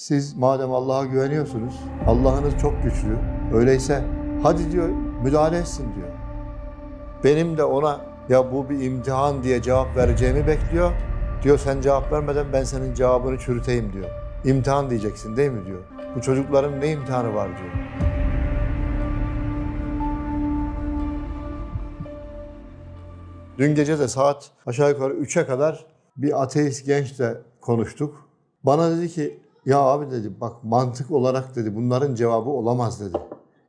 Siz madem Allah'a güveniyorsunuz, Allah'ınız çok güçlü. Öyleyse hadi diyor müdahale etsin diyor. Benim de ona ya bu bir imtihan diye cevap vereceğimi bekliyor. Diyor sen cevap vermeden ben senin cevabını çürüteyim diyor. İmtihan diyeceksin değil mi diyor. Bu çocukların ne imtihanı var diyor. Dün gece de saat aşağı yukarı 3'e kadar bir ateist gençle konuştuk. Bana dedi ki ya abi dedi bak mantık olarak dedi bunların cevabı olamaz dedi.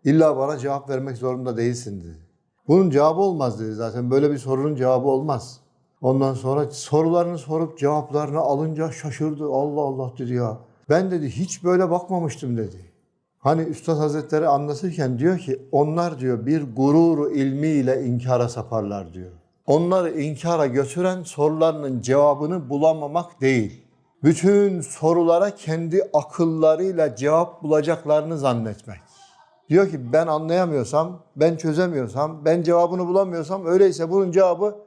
İlla bana cevap vermek zorunda değilsin dedi. Bunun cevabı olmaz dedi zaten böyle bir sorunun cevabı olmaz. Ondan sonra sorularını sorup cevaplarını alınca şaşırdı. Allah Allah dedi ya. Ben dedi hiç böyle bakmamıştım dedi. Hani Üstad Hazretleri anlatırken diyor ki onlar diyor bir gururu ilmiyle inkara saparlar diyor. Onları inkara götüren sorularının cevabını bulamamak değil. Bütün sorulara kendi akıllarıyla cevap bulacaklarını zannetmek. Diyor ki ben anlayamıyorsam, ben çözemiyorsam, ben cevabını bulamıyorsam öyleyse bunun cevabı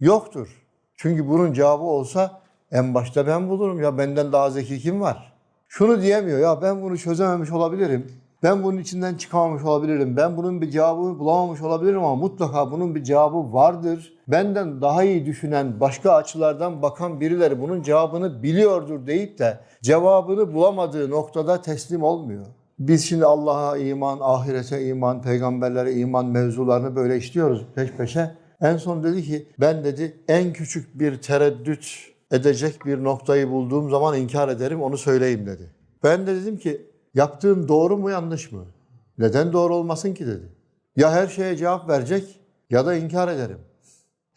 yoktur. Çünkü bunun cevabı olsa en başta ben bulurum ya benden daha zeki kim var? Şunu diyemiyor ya ben bunu çözememiş olabilirim. Ben bunun içinden çıkamamış olabilirim. Ben bunun bir cevabını bulamamış olabilirim ama mutlaka bunun bir cevabı vardır. Benden daha iyi düşünen, başka açılardan bakan birileri bunun cevabını biliyordur deyip de cevabını bulamadığı noktada teslim olmuyor. Biz şimdi Allah'a iman, ahirete iman, peygamberlere iman mevzularını böyle işliyoruz peş peşe. En son dedi ki ben dedi en küçük bir tereddüt edecek bir noktayı bulduğum zaman inkar ederim onu söyleyeyim dedi. Ben de dedim ki yaptığın doğru mu yanlış mı? Neden doğru olmasın ki dedi. Ya her şeye cevap verecek ya da inkar ederim.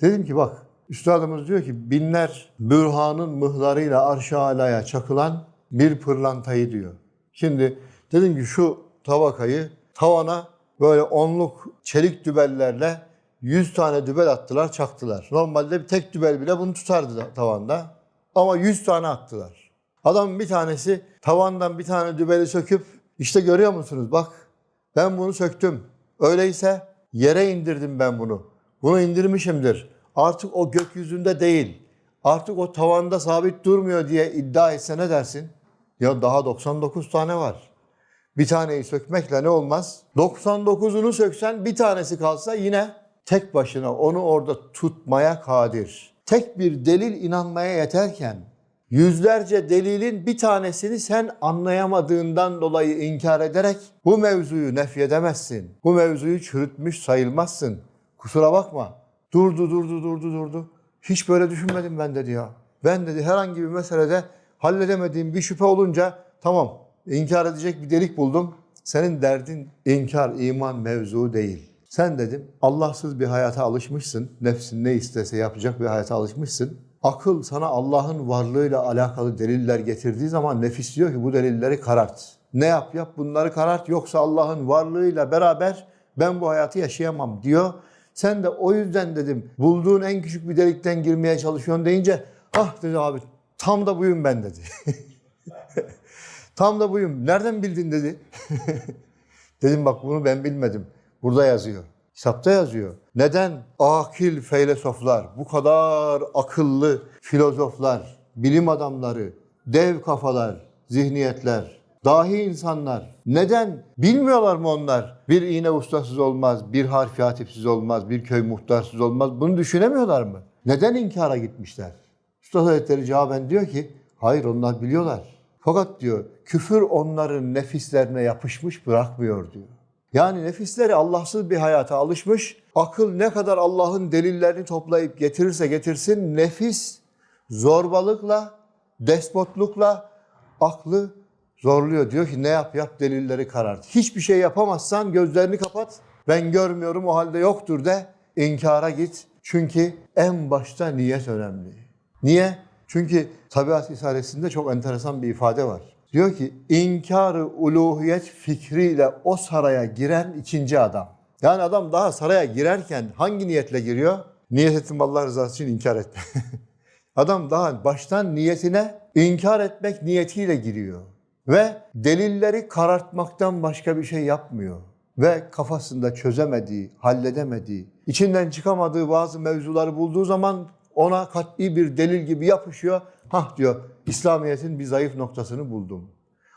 Dedim ki bak üstadımız diyor ki binler bürhanın mıhlarıyla arş-ı alaya çakılan bir pırlantayı diyor. Şimdi dedim ki şu tabakayı tavana böyle onluk çelik dübellerle 100 tane dübel attılar, çaktılar. Normalde bir tek dübel bile bunu tutardı da- tavanda. Ama 100 tane attılar. Adam bir tanesi tavandan bir tane dübeli söküp işte görüyor musunuz bak ben bunu söktüm. Öyleyse yere indirdim ben bunu. Bunu indirmişimdir. Artık o gökyüzünde değil. Artık o tavanda sabit durmuyor diye iddia etse ne dersin? Ya daha 99 tane var. Bir taneyi sökmekle ne olmaz? 99'unu söksen bir tanesi kalsa yine tek başına onu orada tutmaya kadir. Tek bir delil inanmaya yeterken yüzlerce delilin bir tanesini sen anlayamadığından dolayı inkar ederek bu mevzuyu nefyedemezsin. Bu mevzuyu çürütmüş sayılmazsın. Kusura bakma. Durdu durdu durdu durdu. Hiç böyle düşünmedim ben dedi ya. Ben dedi herhangi bir meselede halledemediğim bir şüphe olunca tamam inkar edecek bir delik buldum. Senin derdin inkar, iman mevzu değil. Sen dedim Allahsız bir hayata alışmışsın. Nefsin ne istese yapacak bir hayata alışmışsın. Akıl sana Allah'ın varlığıyla alakalı deliller getirdiği zaman nefis diyor ki bu delilleri karart. Ne yap yap bunları karart yoksa Allah'ın varlığıyla beraber ben bu hayatı yaşayamam diyor. Sen de o yüzden dedim bulduğun en küçük bir delikten girmeye çalışıyorsun deyince ah dedi abi tam da buyum ben dedi. tam da buyum. Nereden bildin dedi. dedim bak bunu ben bilmedim. Burada yazıyor. Kitapta yazıyor. Neden akil filozoflar, bu kadar akıllı filozoflar, bilim adamları, dev kafalar, zihniyetler, dahi insanlar neden bilmiyorlar mı onlar? Bir iğne ustasız olmaz, bir harfi hatipsiz olmaz, bir köy muhtarsız olmaz. Bunu düşünemiyorlar mı? Neden inkara gitmişler? Üstad Hazretleri cevaben diyor ki hayır onlar biliyorlar. Fakat diyor küfür onların nefislerine yapışmış bırakmıyor diyor. Yani nefisleri Allahsız bir hayata alışmış. Akıl ne kadar Allah'ın delillerini toplayıp getirirse getirsin nefis zorbalıkla, despotlukla aklı zorluyor. Diyor ki ne yap yap delilleri karart. Hiçbir şey yapamazsan gözlerini kapat. Ben görmüyorum o halde yoktur de inkara git. Çünkü en başta niyet önemli. Niye? Çünkü tabiat risalesinde çok enteresan bir ifade var. Diyor ki inkarı uluhiyet fikriyle o saraya giren ikinci adam. Yani adam daha saraya girerken hangi niyetle giriyor? Niyet ettim Allah rızası için inkar etme. adam daha baştan niyetine inkar etmek niyetiyle giriyor. Ve delilleri karartmaktan başka bir şey yapmıyor. Ve kafasında çözemediği, halledemediği, içinden çıkamadığı bazı mevzuları bulduğu zaman ona kat'i bir delil gibi yapışıyor. Hah diyor İslamiyet'in bir zayıf noktasını buldum.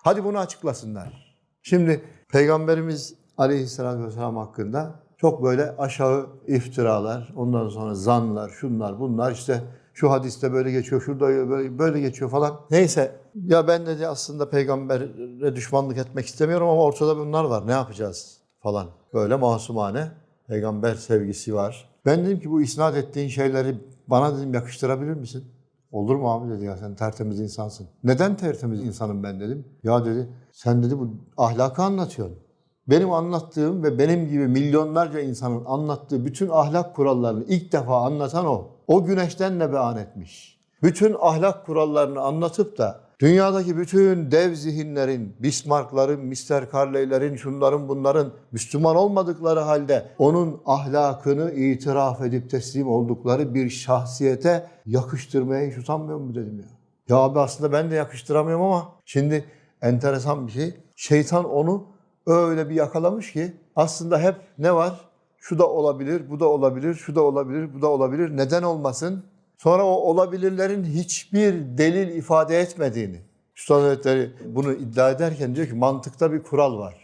Hadi bunu açıklasınlar. Şimdi Peygamberimiz Aleyhisselatü Vesselam hakkında çok böyle aşağı iftiralar, ondan sonra zanlar, şunlar bunlar işte şu hadiste böyle geçiyor, şurada böyle, böyle geçiyor falan. Neyse ya ben de aslında peygambere düşmanlık etmek istemiyorum ama ortada bunlar var. Ne yapacağız falan. Böyle masumane peygamber sevgisi var. Ben dedim ki bu isnat ettiğin şeyleri bana dedim yakıştırabilir misin? Olur mu abi dedi ya sen tertemiz insansın. Neden tertemiz insanım ben dedim. Ya dedi sen dedi bu ahlakı anlatıyorsun. Benim anlattığım ve benim gibi milyonlarca insanın anlattığı bütün ahlak kurallarını ilk defa anlatan o. O güneşten ne beyan etmiş. Bütün ahlak kurallarını anlatıp da dünyadaki bütün dev zihinlerin, Bismarck'ların, Mr. Carley'lerin, şunların bunların Müslüman olmadıkları halde onun ahlakını itiraf edip teslim oldukları bir şahsiyete yakıştırmaya hiç utanmıyor mu dedim ya. Ya abi aslında ben de yakıştıramıyorum ama şimdi enteresan bir şey. Şeytan onu öyle bir yakalamış ki aslında hep ne var? Şu da olabilir, bu da olabilir, şu da olabilir, bu da olabilir. Neden olmasın? Sonra o olabilirlerin hiçbir delil ifade etmediğini. Üstad Hazretleri bunu iddia ederken diyor ki mantıkta bir kural var.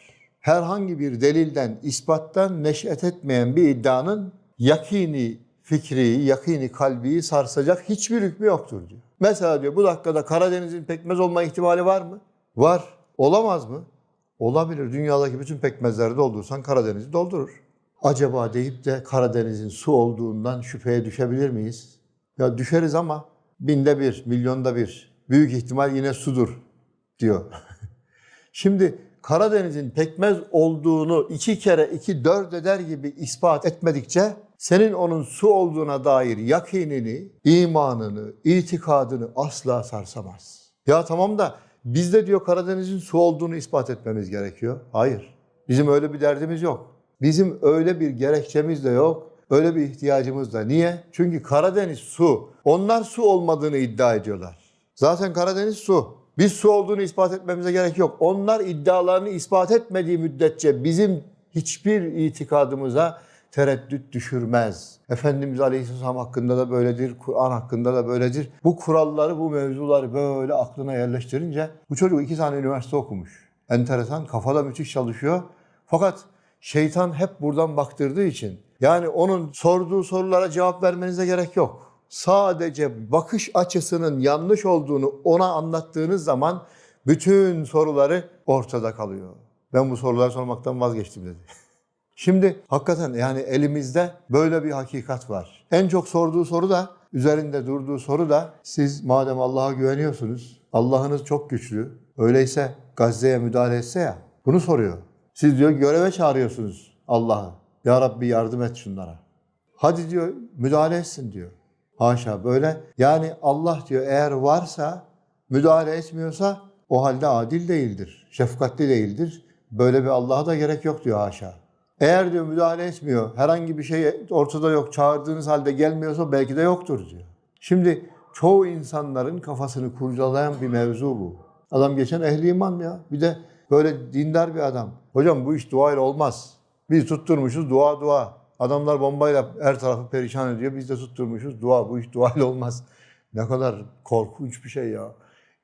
Herhangi bir delilden, ispattan neş'et etmeyen bir iddianın yakini fikri, yakini kalbiyi sarsacak hiçbir hükmü yoktur diyor. Mesela diyor bu dakikada Karadeniz'in pekmez olma ihtimali var mı? Var. Olamaz mı? Olabilir. Dünyadaki bütün pekmezleri doldursan Karadeniz'i doldurur. Acaba deyip de Karadeniz'in su olduğundan şüpheye düşebilir miyiz? Ya düşeriz ama binde bir, milyonda bir. Büyük ihtimal yine sudur diyor. Şimdi Karadeniz'in pekmez olduğunu iki kere iki dört eder gibi ispat etmedikçe senin onun su olduğuna dair yakinini, imanını, itikadını asla sarsamaz. Ya tamam da biz de diyor Karadeniz'in su olduğunu ispat etmemiz gerekiyor. Hayır. Bizim öyle bir derdimiz yok. Bizim öyle bir gerekçemiz de yok. Öyle bir ihtiyacımız da. Niye? Çünkü Karadeniz su. Onlar su olmadığını iddia ediyorlar. Zaten Karadeniz su. Biz su olduğunu ispat etmemize gerek yok. Onlar iddialarını ispat etmediği müddetçe bizim hiçbir itikadımıza tereddüt düşürmez. Efendimiz Aleyhisselam hakkında da böyledir, Kur'an hakkında da böyledir. Bu kuralları, bu mevzuları böyle aklına yerleştirince bu çocuk iki tane üniversite okumuş. Enteresan, kafada müthiş çalışıyor. Fakat şeytan hep buradan baktırdığı için yani onun sorduğu sorulara cevap vermenize gerek yok. Sadece bakış açısının yanlış olduğunu ona anlattığınız zaman bütün soruları ortada kalıyor. Ben bu soruları sormaktan vazgeçtim dedi. Şimdi hakikaten yani elimizde böyle bir hakikat var. En çok sorduğu soru da, üzerinde durduğu soru da siz madem Allah'a güveniyorsunuz, Allah'ınız çok güçlü, öyleyse Gazze'ye müdahale etse ya, bunu soruyor. Siz diyor göreve çağırıyorsunuz Allah'ı. Ya Rabbi yardım et şunlara. Hadi diyor müdahale etsin diyor. Haşa böyle. Yani Allah diyor eğer varsa müdahale etmiyorsa o halde adil değildir. Şefkatli değildir. Böyle bir Allah'a da gerek yok diyor haşa. Eğer diyor müdahale etmiyor, herhangi bir şey ortada yok, çağırdığınız halde gelmiyorsa belki de yoktur diyor. Şimdi çoğu insanların kafasını kurcalayan bir mevzu bu. Adam geçen ehli iman ya. Bir de böyle dindar bir adam. Hocam bu iş duayla olmaz. Biz tutturmuşuz dua dua. Adamlar bombayla her tarafı perişan ediyor. Biz de tutturmuşuz dua. Bu iş duayla olmaz. Ne kadar korkunç bir şey ya.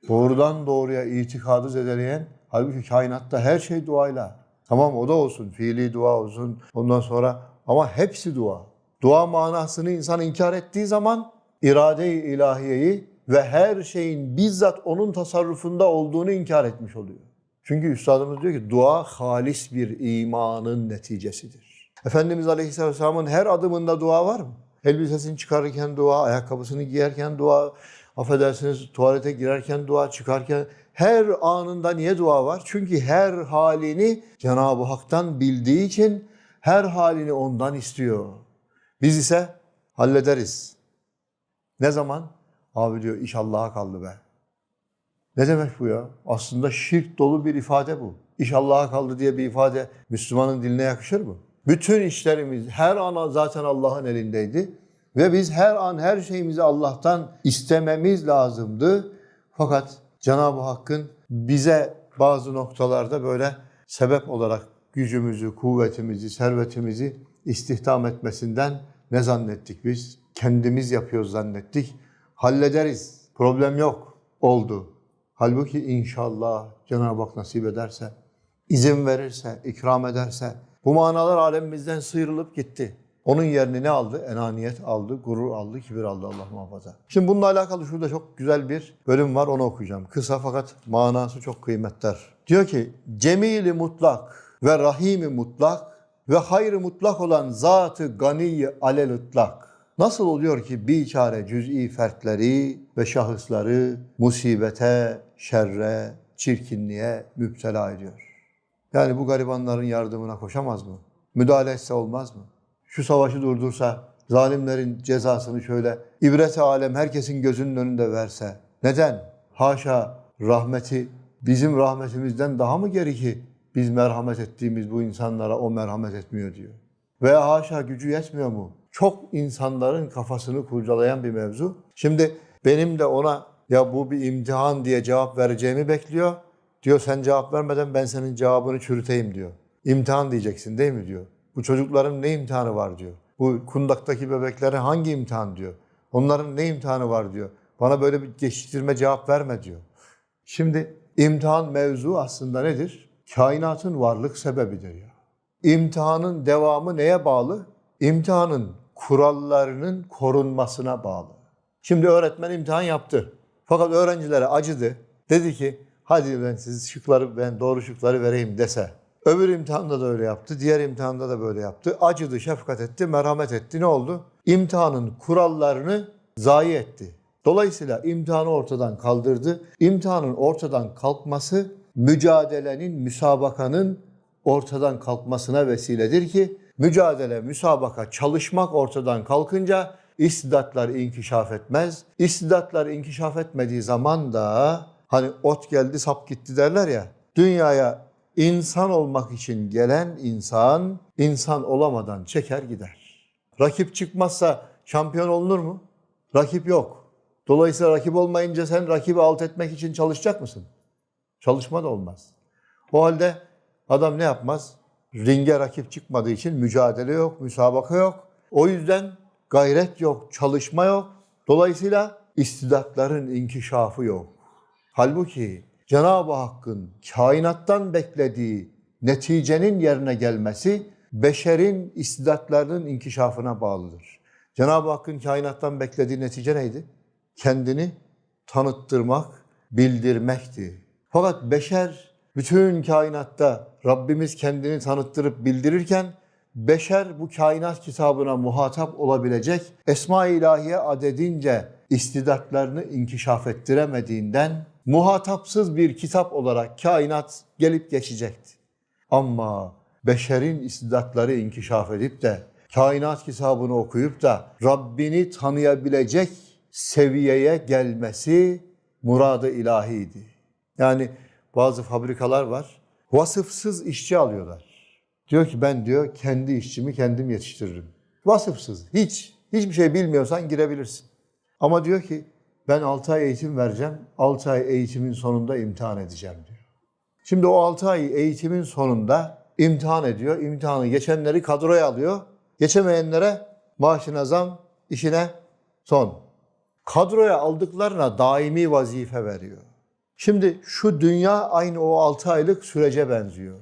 Doğrudan doğruya itikadı zedeleyen, halbuki kainatta her şey duayla. Tamam o da olsun, fiili dua olsun ondan sonra ama hepsi dua. Dua manasını insan inkar ettiği zaman irade-i ilahiyeyi ve her şeyin bizzat onun tasarrufunda olduğunu inkar etmiş oluyor. Çünkü üstadımız diyor ki dua halis bir imanın neticesidir. Efendimiz Aleyhisselatü Vesselam'ın her adımında dua var mı? Elbisesini çıkarırken dua, ayakkabısını giyerken dua, affedersiniz tuvalete girerken dua, çıkarken her anında niye dua var? Çünkü her halini Cenab-ı Hak'tan bildiği için her halini ondan istiyor. Biz ise hallederiz. Ne zaman? Abi diyor iş kaldı be. Ne demek bu ya? Aslında şirk dolu bir ifade bu. İş kaldı diye bir ifade Müslümanın diline yakışır mı? Bütün işlerimiz her an zaten Allah'ın elindeydi. Ve biz her an her şeyimizi Allah'tan istememiz lazımdı. Fakat Cenab-ı Hakk'ın bize bazı noktalarda böyle sebep olarak gücümüzü, kuvvetimizi, servetimizi istihdam etmesinden ne zannettik biz? Kendimiz yapıyoruz zannettik. Hallederiz. Problem yok. Oldu. Halbuki inşallah Cenab-ı Hak nasip ederse, izin verirse, ikram ederse bu manalar alemimizden sıyrılıp gitti. Onun yerini ne aldı? Enaniyet aldı, gurur aldı, kibir aldı Allah muhafaza. Şimdi bununla alakalı şurada çok güzel bir bölüm var onu okuyacağım. Kısa fakat manası çok kıymetler. Diyor ki cemili mutlak ve rahimi mutlak ve hayrı mutlak olan zatı ganiyi alel ıtlak. Nasıl oluyor ki biçare cüz'i fertleri ve şahısları musibete, şerre, çirkinliğe müptela ediyor? Yani bu garibanların yardımına koşamaz mı? Müdahale etse olmaz mı? Şu savaşı durdursa, zalimlerin cezasını şöyle ibret alem herkesin gözünün önünde verse. Neden? Haşa rahmeti bizim rahmetimizden daha mı geri ki biz merhamet ettiğimiz bu insanlara o merhamet etmiyor diyor. Veya haşa gücü yetmiyor mu? Çok insanların kafasını kurcalayan bir mevzu. Şimdi benim de ona ya bu bir imtihan diye cevap vereceğimi bekliyor. Diyor sen cevap vermeden ben senin cevabını çürüteyim diyor. İmtihan diyeceksin değil mi diyor. Bu çocukların ne imtihanı var diyor. Bu kundaktaki bebeklere hangi imtihan diyor. Onların ne imtihanı var diyor. Bana böyle bir geçiştirme cevap verme diyor. Şimdi imtihan mevzu aslında nedir? Kainatın varlık sebebidir ya. İmtihanın devamı neye bağlı? İmtihanın kurallarının korunmasına bağlı. Şimdi öğretmen imtihan yaptı. Fakat öğrencilere acıdı. Dedi ki hadi ben siz şıkları ben doğru şıkları vereyim dese. Öbür imtihanda da öyle yaptı. Diğer imtihanda da böyle yaptı. Acıdı, şefkat etti, merhamet etti. Ne oldu? İmtihanın kurallarını zayi etti. Dolayısıyla imtihanı ortadan kaldırdı. İmtihanın ortadan kalkması mücadelenin, müsabakanın ortadan kalkmasına vesiledir ki mücadele, müsabaka, çalışmak ortadan kalkınca istidatlar inkişaf etmez. İstidatlar inkişaf etmediği zaman da hani ot geldi sap gitti derler ya. Dünyaya insan olmak için gelen insan insan olamadan çeker gider. Rakip çıkmazsa şampiyon olunur mu? Rakip yok. Dolayısıyla rakip olmayınca sen rakibi alt etmek için çalışacak mısın? Çalışma da olmaz. O halde adam ne yapmaz? Ringe rakip çıkmadığı için mücadele yok, müsabaka yok. O yüzden gayret yok, çalışma yok. Dolayısıyla istidatların inkişafı yok. Halbuki Cenab-ı Hakk'ın kainattan beklediği neticenin yerine gelmesi beşerin istidatlarının inkişafına bağlıdır. Cenab-ı Hakk'ın kainattan beklediği netice neydi? Kendini tanıttırmak, bildirmekti. Fakat beşer bütün kainatta Rabbimiz kendini tanıttırıp bildirirken beşer bu kainat kitabına muhatap olabilecek Esma-i İlahiye adedince istidatlarını inkişaf ettiremediğinden muhatapsız bir kitap olarak kainat gelip geçecekti. Ama beşerin istidatları inkişaf edip de kainat kitabını okuyup da Rabbini tanıyabilecek seviyeye gelmesi muradı ilahiydi. Yani bazı fabrikalar var. Vasıfsız işçi alıyorlar. Diyor ki ben diyor kendi işçimi kendim yetiştiririm. Vasıfsız. Hiç hiçbir şey bilmiyorsan girebilirsin. Ama diyor ki ben 6 ay eğitim vereceğim. 6 ay eğitimin sonunda imtihan edeceğim diyor. Şimdi o 6 ay eğitimin sonunda imtihan ediyor. İmtihanı geçenleri kadroya alıyor. Geçemeyenlere maaşına zam, işine son. Kadroya aldıklarına daimi vazife veriyor. Şimdi şu dünya aynı o 6 aylık sürece benziyor.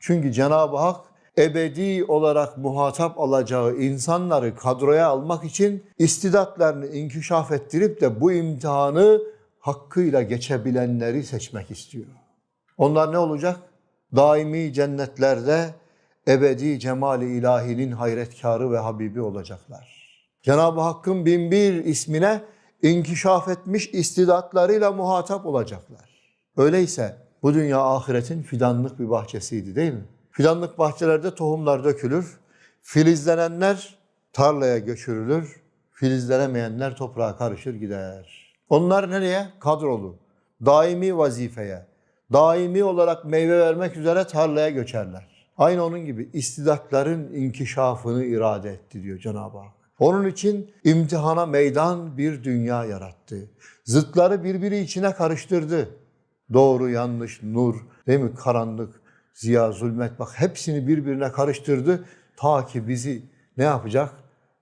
Çünkü Cenab-ı Hak ebedi olarak muhatap alacağı insanları kadroya almak için istidatlarını inkişaf ettirip de bu imtihanı hakkıyla geçebilenleri seçmek istiyor. Onlar ne olacak? Daimi cennetlerde ebedi cemali ilahinin hayretkarı ve habibi olacaklar. Cenab-ı Hakk'ın binbir ismine inkişaf etmiş istidatlarıyla muhatap olacaklar. Öyleyse bu dünya ahiretin fidanlık bir bahçesiydi değil mi? Fidanlık bahçelerde tohumlar dökülür. Filizlenenler tarlaya göçürülür. Filizlenemeyenler toprağa karışır gider. Onlar nereye? Kadrolu. Daimi vazifeye. Daimi olarak meyve vermek üzere tarlaya göçerler. Aynı onun gibi istidatların inkişafını irade etti diyor Cenab-ı Hak. Onun için imtihana meydan bir dünya yarattı. Zıtları birbiri içine karıştırdı. Doğru, yanlış, nur, değil mi? Karanlık, ziya, zulmet bak hepsini birbirine karıştırdı. Ta ki bizi ne yapacak?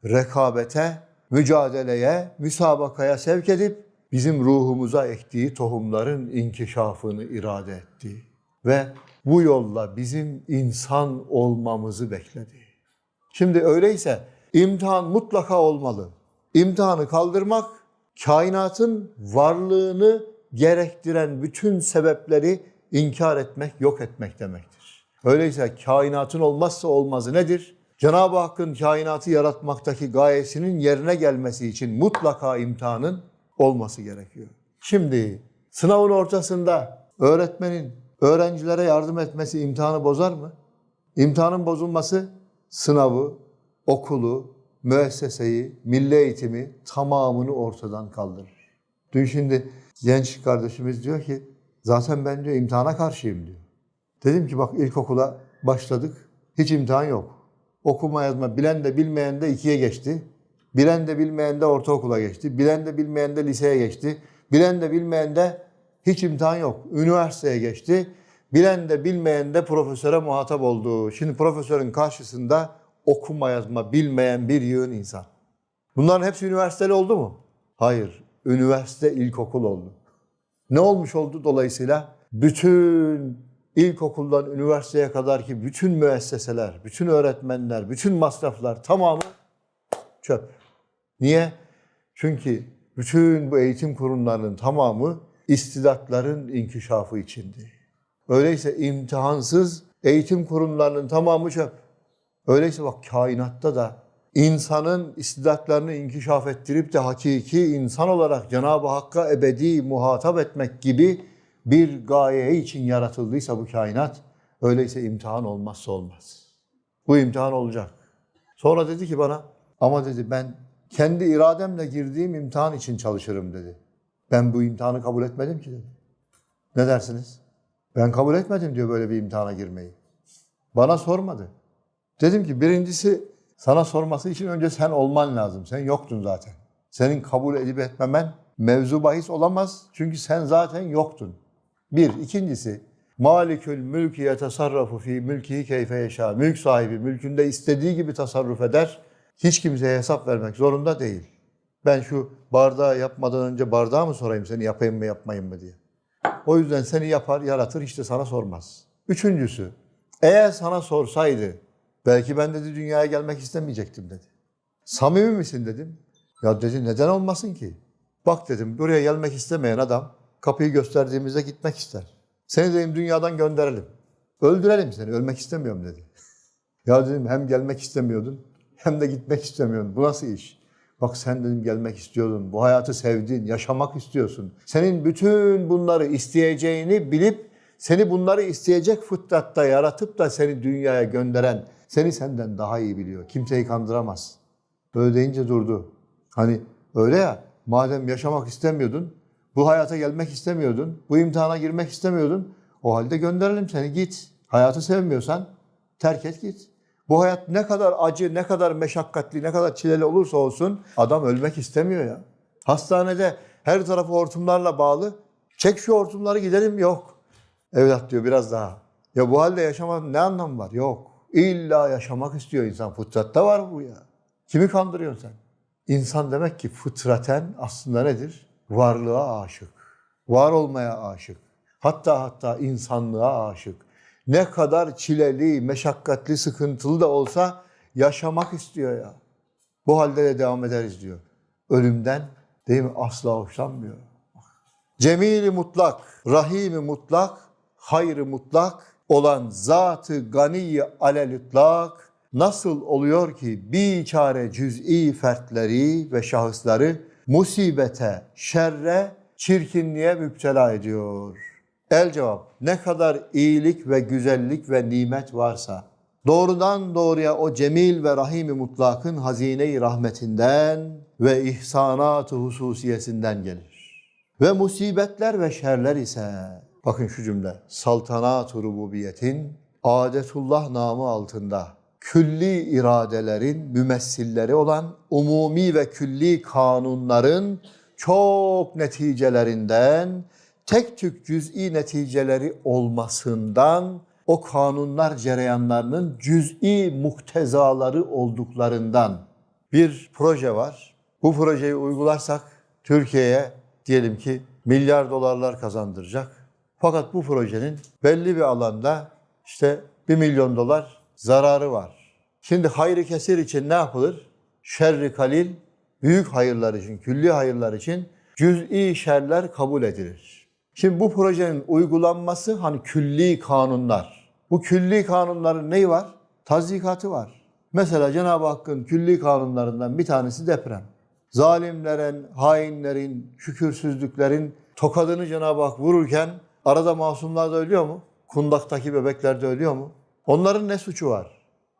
Rekabete, mücadeleye, müsabakaya sevk edip bizim ruhumuza ektiği tohumların inkişafını irade etti. Ve bu yolla bizim insan olmamızı bekledi. Şimdi öyleyse imtihan mutlaka olmalı. İmtihanı kaldırmak, kainatın varlığını gerektiren bütün sebepleri inkar etmek, yok etmek demektir. Öyleyse kainatın olmazsa olmazı nedir? Cenab-ı Hakk'ın kainatı yaratmaktaki gayesinin yerine gelmesi için mutlaka imtihanın olması gerekiyor. Şimdi sınavın ortasında öğretmenin öğrencilere yardım etmesi imtihanı bozar mı? İmtihanın bozulması sınavı, okulu, müesseseyi, milli eğitimi tamamını ortadan kaldırır. Dün şimdi genç kardeşimiz diyor ki zaten ben diyor imtihana karşıyım diyor. Dedim ki bak ilkokula başladık. Hiç imtihan yok. Okuma yazma bilen de bilmeyen de ikiye geçti. Bilen de bilmeyen de ortaokula geçti. Bilen de bilmeyen de liseye geçti. Bilen de bilmeyen de hiç imtihan yok. Üniversiteye geçti. Bilen de bilmeyen de profesöre muhatap oldu. Şimdi profesörün karşısında okuma yazma bilmeyen bir yığın insan. Bunların hepsi üniversiteli oldu mu? Hayır. Üniversite ilkokul oldu. Ne olmuş oldu dolayısıyla? Bütün ilkokuldan üniversiteye kadar ki bütün müesseseler, bütün öğretmenler, bütün masraflar tamamı çöp. Niye? Çünkü bütün bu eğitim kurumlarının tamamı istidatların inkişafı içindi. Öyleyse imtihansız eğitim kurumlarının tamamı çöp. Öyleyse bak kainatta da insanın istidatlarını inkişaf ettirip de hakiki insan olarak Cenab-ı Hakk'a ebedi muhatap etmek gibi bir gaye için yaratıldıysa bu kainat, öyleyse imtihan olmazsa olmaz. Bu imtihan olacak. Sonra dedi ki bana, ama dedi ben kendi irademle girdiğim imtihan için çalışırım dedi. Ben bu imtihanı kabul etmedim ki dedi. Ne dersiniz? Ben kabul etmedim diyor böyle bir imtihana girmeyi. Bana sormadı. Dedim ki birincisi sana sorması için önce sen olman lazım. Sen yoktun zaten. Senin kabul edip etmemen mevzu bahis olamaz. Çünkü sen zaten yoktun. Bir. ikincisi Malikül mülki yetasarrafu fi mülkihi keyfe yaşa. Mülk sahibi mülkünde istediği gibi tasarruf eder. Hiç kimseye hesap vermek zorunda değil. Ben şu bardağı yapmadan önce bardağı mı sorayım seni yapayım mı yapmayayım mı diye. O yüzden seni yapar, yaratır, hiç de sana sormaz. Üçüncüsü, eğer sana sorsaydı, belki ben dedi dünyaya gelmek istemeyecektim dedi. Samimi misin dedim. Ya dedi neden olmasın ki? Bak dedim buraya gelmek istemeyen adam kapıyı gösterdiğimizde gitmek ister. Seni dedim dünyadan gönderelim. Öldürelim seni, ölmek istemiyorum dedi. Ya dedim hem gelmek istemiyordun hem de gitmek istemiyordun. Bu nasıl iş? Bak sen dedim gelmek istiyordun, bu hayatı sevdin, yaşamak istiyorsun. Senin bütün bunları isteyeceğini bilip seni bunları isteyecek fıtratta yaratıp da seni dünyaya gönderen seni senden daha iyi biliyor. Kimseyi kandıramaz. Böyle deyince durdu. Hani öyle ya madem yaşamak istemiyordun, bu hayata gelmek istemiyordun, bu imtihana girmek istemiyordun. O halde gönderelim seni git. Hayatı sevmiyorsan terk et git. Bu hayat ne kadar acı, ne kadar meşakkatli, ne kadar çileli olursa olsun adam ölmek istemiyor ya. Hastanede her tarafı hortumlarla bağlı. Çek şu hortumları gidelim yok. Evlat diyor biraz daha. Ya bu halde yaşamanın ne anlamı var? Yok. İlla yaşamak istiyor insan. Fıtratta var bu ya. Kimi kandırıyorsun sen? İnsan demek ki fıtraten aslında nedir? Varlığa aşık. Var olmaya aşık. Hatta hatta insanlığa aşık. Ne kadar çileli, meşakkatli, sıkıntılı da olsa yaşamak istiyor ya. Bu halde de devam ederiz diyor. Ölümden değil mi asla hoşlanmıyor. Cemili mutlak, rahimi mutlak, hayrı mutlak olan zatı ganiyi alel itlak nasıl oluyor ki biçare cüz'i fertleri ve şahısları musibete, şerre, çirkinliğe müptela ediyor. El cevap ne kadar iyilik ve güzellik ve nimet varsa doğrudan doğruya o cemil ve rahimi mutlakın hazine-i rahmetinden ve ihsanat-ı hususiyesinden gelir. Ve musibetler ve şerler ise bakın şu cümle saltanat-ı rububiyetin adetullah namı altında külli iradelerin mümessilleri olan umumi ve külli kanunların çok neticelerinden tek tük cüz'i neticeleri olmasından o kanunlar cereyanlarının cüz'i muktezaları olduklarından bir proje var. Bu projeyi uygularsak Türkiye'ye diyelim ki milyar dolarlar kazandıracak. Fakat bu projenin belli bir alanda işte 1 milyon dolar zararı var. Şimdi hayrı kesir için ne yapılır? Şerri kalil, büyük hayırlar için, külli hayırlar için cüz'i şerler kabul edilir. Şimdi bu projenin uygulanması hani külli kanunlar. Bu külli kanunların neyi var? Tazikatı var. Mesela Cenab-ı Hakk'ın külli kanunlarından bir tanesi deprem. Zalimlerin, hainlerin, şükürsüzlüklerin tokadını Cenab-ı Hak vururken arada masumlar da ölüyor mu? Kundaktaki bebekler de ölüyor mu? Onların ne suçu var?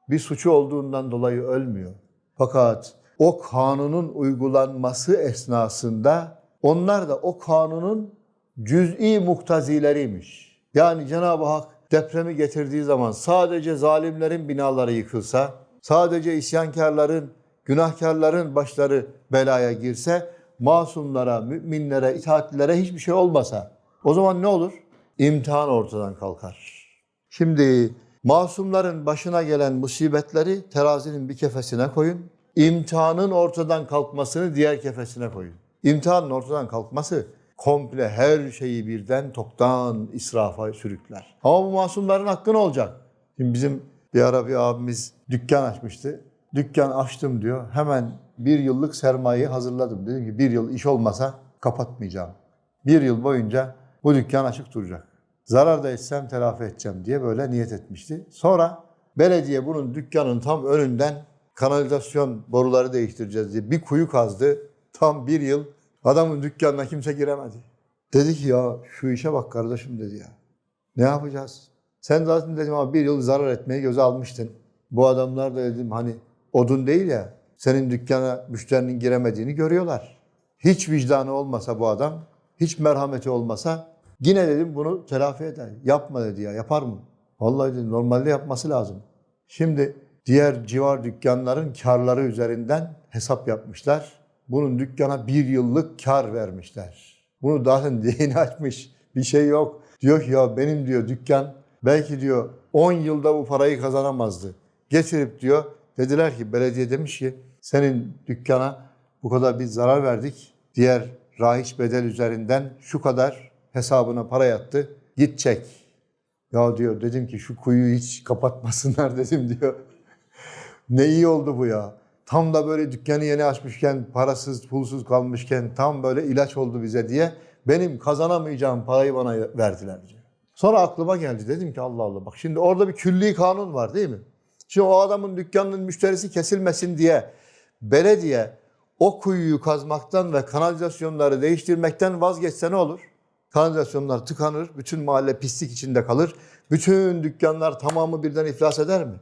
Bir suçu olduğundan dolayı ölmüyor. Fakat o kanunun uygulanması esnasında onlar da o kanunun cüz'i muktazileriymiş. Yani Cenab-ı Hak depremi getirdiği zaman sadece zalimlerin binaları yıkılsa, sadece isyankarların, günahkarların başları belaya girse, masumlara, müminlere, itaatlilere hiçbir şey olmasa, o zaman ne olur? İmtihan ortadan kalkar. Şimdi masumların başına gelen musibetleri terazinin bir kefesine koyun. İmtihanın ortadan kalkmasını diğer kefesine koyun. İmtihanın ortadan kalkması komple her şeyi birden toktan israfa sürükler. Ama bu masumların hakkı ne olacak? Şimdi bizim bir ara bir abimiz dükkan açmıştı. Dükkan açtım diyor. Hemen bir yıllık sermayeyi hazırladım. Dedim ki bir yıl iş olmasa kapatmayacağım. Bir yıl boyunca bu dükkan açık duracak. Zarar da etsem telafi edeceğim diye böyle niyet etmişti. Sonra belediye bunun dükkanın tam önünden kanalizasyon boruları değiştireceğiz diye bir kuyu kazdı. Tam bir yıl adamın dükkanına kimse giremedi. Dedi ki ya şu işe bak kardeşim dedi ya. Ne yapacağız? Sen zaten dedim ama bir yıl zarar etmeyi göze almıştın. Bu adamlar da dedim hani odun değil ya. Senin dükkana müşterinin giremediğini görüyorlar. Hiç vicdanı olmasa bu adam, hiç merhameti olmasa yine dedim bunu telafi eder. Yapma dedi ya, yapar mı? Vallahi dedim normalde yapması lazım. Şimdi diğer civar dükkanların karları üzerinden hesap yapmışlar. Bunun dükkana bir yıllık kar vermişler. Bunu zaten yeni açmış. Bir şey yok. Diyor ki ya benim diyor dükkan belki diyor 10 yılda bu parayı kazanamazdı. Getirip diyor dediler ki belediye demiş ki senin dükkana bu kadar bir zarar verdik. Diğer rahiç bedel üzerinden şu kadar hesabına para yattı. Git çek. Ya diyor dedim ki şu kuyuyu hiç kapatmasınlar dedim diyor. ne iyi oldu bu ya. Tam da böyle dükkanı yeni açmışken, parasız, pulsuz kalmışken tam böyle ilaç oldu bize diye benim kazanamayacağım parayı bana verdiler diyor. Sonra aklıma geldi. Dedim ki Allah Allah bak şimdi orada bir külli kanun var değil mi? Şimdi o adamın dükkanının müşterisi kesilmesin diye belediye o kuyuyu kazmaktan ve kanalizasyonları değiştirmekten vazgeçse ne olur? Kanalizasyonlar tıkanır, bütün mahalle pislik içinde kalır. Bütün dükkanlar tamamı birden iflas eder mi?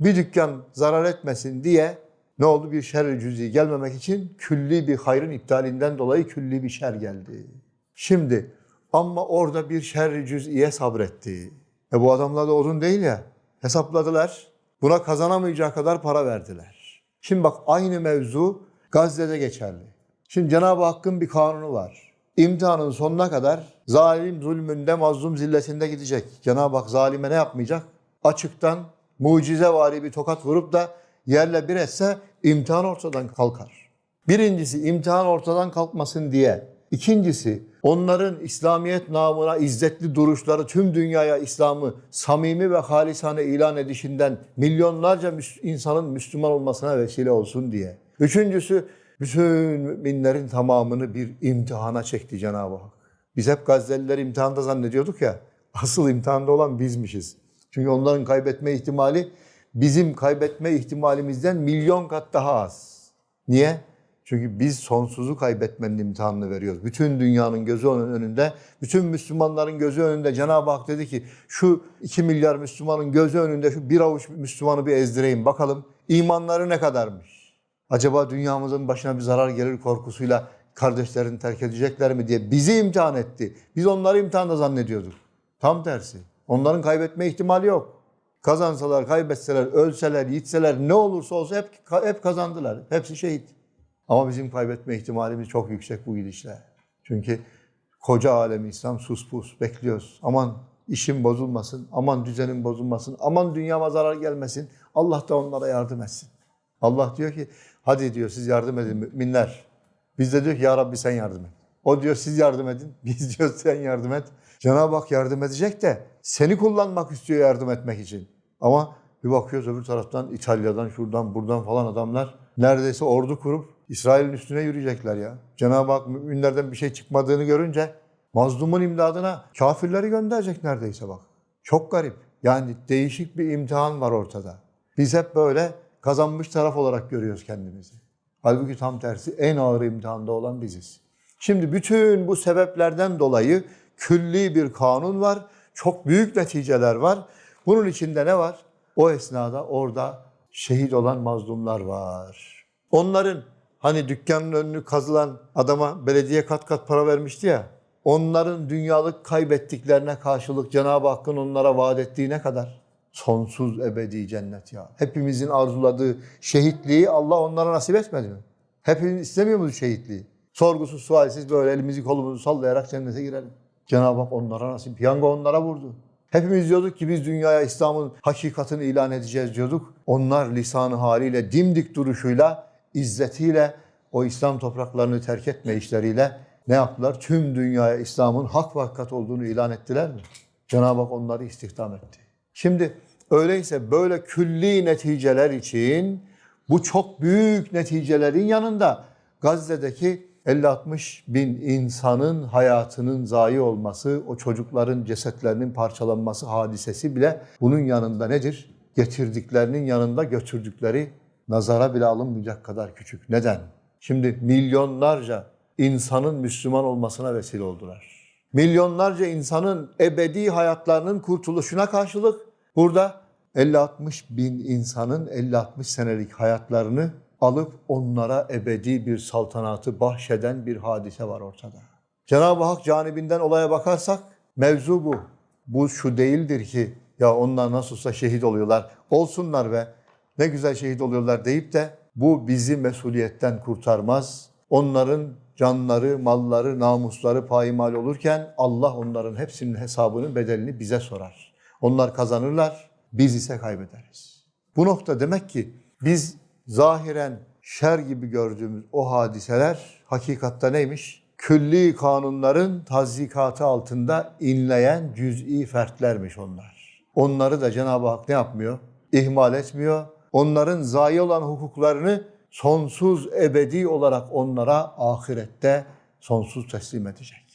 Bir dükkan zarar etmesin diye ne oldu? Bir şer cüzi gelmemek için külli bir hayrın iptalinden dolayı külli bir şer geldi. Şimdi ama orada bir şer cüz'iye sabretti. E bu adamlar da odun değil ya. Hesapladılar. Buna kazanamayacağı kadar para verdiler. Şimdi bak aynı mevzu Gazze'de geçerli. Şimdi Cenab-ı Hakk'ın bir kanunu var. İmtihanın sonuna kadar zalim zulmünde, mazlum zilletinde gidecek. Cenab-ı Hak zalime ne yapmayacak? Açıktan mucizevari bir tokat vurup da yerle bir etse imtihan ortadan kalkar. Birincisi imtihan ortadan kalkmasın diye. İkincisi onların İslamiyet namına izzetli duruşları tüm dünyaya İslam'ı samimi ve halisane ilan edişinden milyonlarca insanın Müslüman olmasına vesile olsun diye. Üçüncüsü bütün müminlerin tamamını bir imtihana çekti Cenab-ı Hak. Biz hep Gazze'lileri imtihanda zannediyorduk ya. Asıl imtihanda olan bizmişiz. Çünkü onların kaybetme ihtimali bizim kaybetme ihtimalimizden milyon kat daha az. Niye? Çünkü biz sonsuzu kaybetmenin imtihanını veriyoruz. Bütün dünyanın gözü onun önünde, bütün Müslümanların gözü önünde Cenab-ı Hak dedi ki şu 2 milyar Müslümanın gözü önünde şu bir avuç Müslümanı bir ezdireyim bakalım imanları ne kadarmış. Acaba dünyamızın başına bir zarar gelir korkusuyla kardeşlerini terk edecekler mi diye bizi imtihan etti. Biz onları imtihanda zannediyorduk. Tam tersi. Onların kaybetme ihtimali yok. Kazansalar, kaybetseler, ölseler, yitseler ne olursa olsa hep hep kazandılar. Hepsi şehit. Ama bizim kaybetme ihtimalimiz çok yüksek bu gidişle. Çünkü koca alem İslam sus pus bekliyoruz. Aman işim bozulmasın, aman düzenim bozulmasın, aman dünyama zarar gelmesin. Allah da onlara yardım etsin. Allah diyor ki hadi diyor siz yardım edin müminler. Biz de diyor ki ya Rabbi sen yardım et. O diyor siz yardım edin. Biz diyor sen yardım et. Cenab-ı Hak yardım edecek de seni kullanmak istiyor yardım etmek için. Ama bir bakıyoruz öbür taraftan İtalya'dan şuradan buradan falan adamlar neredeyse ordu kurup İsrail'in üstüne yürüyecekler ya. Cenab-ı Hak müminlerden bir şey çıkmadığını görünce mazlumun imdadına kafirleri gönderecek neredeyse bak. Çok garip. Yani değişik bir imtihan var ortada. Biz hep böyle kazanmış taraf olarak görüyoruz kendimizi. Halbuki tam tersi en ağır imtihanda olan biziz. Şimdi bütün bu sebeplerden dolayı külli bir kanun var. Çok büyük neticeler var. Bunun içinde ne var? O esnada orada şehit olan mazlumlar var. Onların hani dükkanın önünü kazılan adama belediye kat kat para vermişti ya. Onların dünyalık kaybettiklerine karşılık Cenab-ı Hakk'ın onlara vaat ettiği ne kadar? Sonsuz ebedi cennet ya. Hepimizin arzuladığı şehitliği Allah onlara nasip etmedi mi? Hepimiz istemiyor muyuz şehitliği? Sorgusuz sualsiz böyle elimizi kolumuzu sallayarak cennete girelim. Cenab-ı Hak onlara nasip, piyango onlara vurdu. Hepimiz diyorduk ki biz dünyaya İslam'ın hakikatini ilan edeceğiz diyorduk. Onlar lisanı haliyle, dimdik duruşuyla, izzetiyle, o İslam topraklarını terk etme işleriyle ne yaptılar? Tüm dünyaya İslam'ın hak ve hakikat olduğunu ilan ettiler mi? Cenab-ı Hak onları istihdam etti. Şimdi öyleyse böyle külli neticeler için bu çok büyük neticelerin yanında Gazze'deki 50-60 bin insanın hayatının zayi olması, o çocukların cesetlerinin parçalanması hadisesi bile bunun yanında nedir? Getirdiklerinin yanında götürdükleri nazara bile alınmayacak kadar küçük. Neden? Şimdi milyonlarca insanın Müslüman olmasına vesile oldular. Milyonlarca insanın ebedi hayatlarının kurtuluşuna karşılık burada 50-60 bin insanın 50-60 senelik hayatlarını alıp onlara ebedi bir saltanatı bahşeden bir hadise var ortada. Cenab-ı Hak canibinden olaya bakarsak mevzu bu. Bu şu değildir ki ya onlar nasılsa şehit oluyorlar. Olsunlar ve ne güzel şehit oluyorlar deyip de bu bizi mesuliyetten kurtarmaz. Onların canları, malları, namusları payimal olurken Allah onların hepsinin hesabının bedelini bize sorar. Onlar kazanırlar, biz ise kaybederiz. Bu nokta demek ki biz zahiren şer gibi gördüğümüz o hadiseler hakikatte neymiş? Külli kanunların tazikatı altında inleyen cüz'i fertlermiş onlar. Onları da Cenab-ı Hak ne yapmıyor? İhmal etmiyor. Onların zayi olan hukuklarını sonsuz ebedi olarak onlara ahirette sonsuz teslim edecek.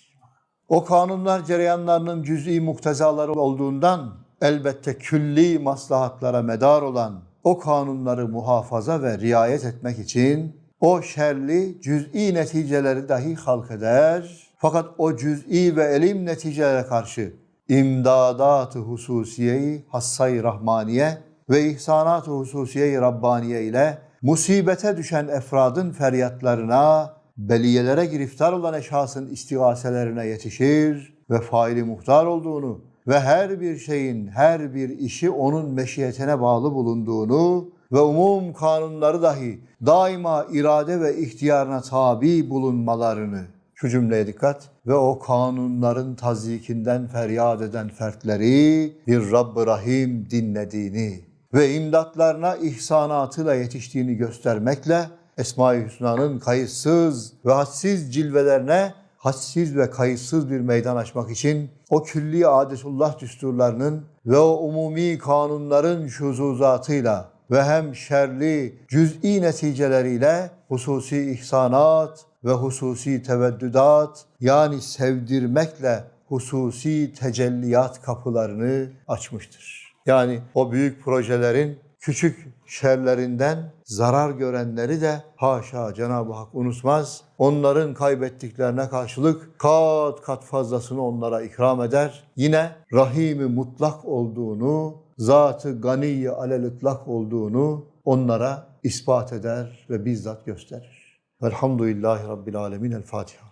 O kanunlar cereyanlarının cüz'i muktezaları olduğundan elbette külli maslahatlara medar olan o kanunları muhafaza ve riayet etmek için o şerli cüz'i neticeleri dahi halk eder. Fakat o cüz'i ve elim neticelere karşı imdadat-ı hususiyeyi hassay rahmaniye ve ihsanat-ı hususiyeyi rabbaniye ile musibete düşen efradın feryatlarına, beliyelere giriftar olan eşhasın istigaselerine yetişir ve faili muhtar olduğunu ve her bir şeyin, her bir işi onun meşiyetine bağlı bulunduğunu ve umum kanunları dahi daima irade ve ihtiyarına tabi bulunmalarını. Şu cümleye dikkat. Ve o kanunların tazikinden feryat eden fertleri bir Rabb-ı Rahim dinlediğini ve imdatlarına ihsanatıyla yetiştiğini göstermekle Esma-i Hüsna'nın kayıtsız ve hadsiz cilvelerine hadsiz ve kayıtsız bir meydan açmak için o külli adetullah düsturlarının ve o umumi kanunların şuzuzatıyla ve hem şerli cüz'i neticeleriyle hususi ihsanat ve hususi teveddüdat yani sevdirmekle hususi tecelliyat kapılarını açmıştır. Yani o büyük projelerin küçük şerlerinden zarar görenleri de haşa Cenab-ı Hak unutmaz. Onların kaybettiklerine karşılık kat kat fazlasını onlara ikram eder. Yine rahimi mutlak olduğunu, zatı ganiyi alel ıtlak olduğunu onlara ispat eder ve bizzat gösterir. Velhamdülillahi Rabbil Alemin. El Fatiha.